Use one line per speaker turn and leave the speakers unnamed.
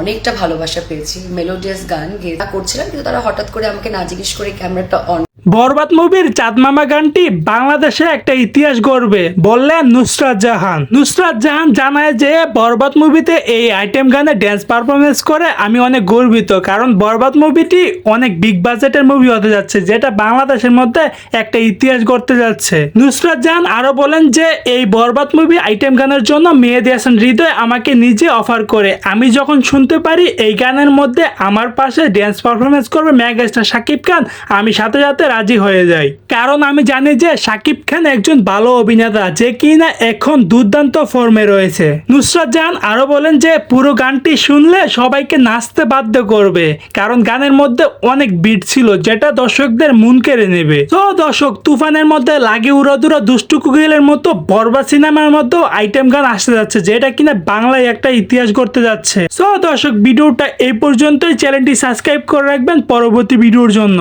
অনেকটা ভালোবাসা পেয়েছি মেলোডিয়াস গান গেয়ে করছিলাম, কিন্তু তারা হঠাৎ করে আমাকে না জিজ্ঞেস করে ক্যামেরাটা অন
বরবাদ মুভির চাঁদমামা গানটি বাংলাদেশে একটা ইতিহাস গড়বে, বললেন নুসরাত জাহান। নুসরাত জাহান জানায় যে বরবাদ মুভিতে এই আইটেম গানে ড্যান্স পারফরমেন্স করে আমি অনেক গর্বিত, কারণ বরবাদ মুভিটি অনেক বিগ বাজেটের মুভি হতে যাচ্ছে, যেটা বাংলাদেশের মধ্যে একটা ইতিহাস গড়তে যাচ্ছে। নুসরাত জাহান আরও বলেন যে এই বরবাদ মুভি আইটেম গানের জন্য মেহেদি হাসান হৃদয় আমাকে নিজে অফার করে। আমি যখন শুনতে পারি এই গানের মধ্যে আমার পাশে ড্যান্স পারফরমেন্স করবে মেগাস্টার শাকিব খান, আমি সাথে সাথে রাজি হয়ে যাই কারণ আমি জানি যে সাকিব খান একজন ভালো অভিনেতা, যে কিনা এখন দুর্দান্ত ফর্মে রয়েছে। নুসরাত জাহান আরও বলেন যে পুরো গানটি শুনলে সবাইকে নাচতে বাধ্য করবে, কারণ গানের মধ্যে অনেক বিট ছিল যেটা দর্শকদের মন কেড়ে নেবে। তো দর্শক, তুফানের মধ্যে লাগে উড়াদুরা দুষ্টু কুকিলের মতো বরবাদ সিনেমার মধ্যেও আইটেম গান আসতে যাচ্ছে, যেটা কিনা বাংলায় একটা ইতিহাস করতে যাচ্ছে। তো দর্শক, ভিডিওটা এই পর্যন্তই। চ্যানেলটি সাবস্ক্রাইব করে রাখবেন পরবর্তী ভিডিওর জন্য।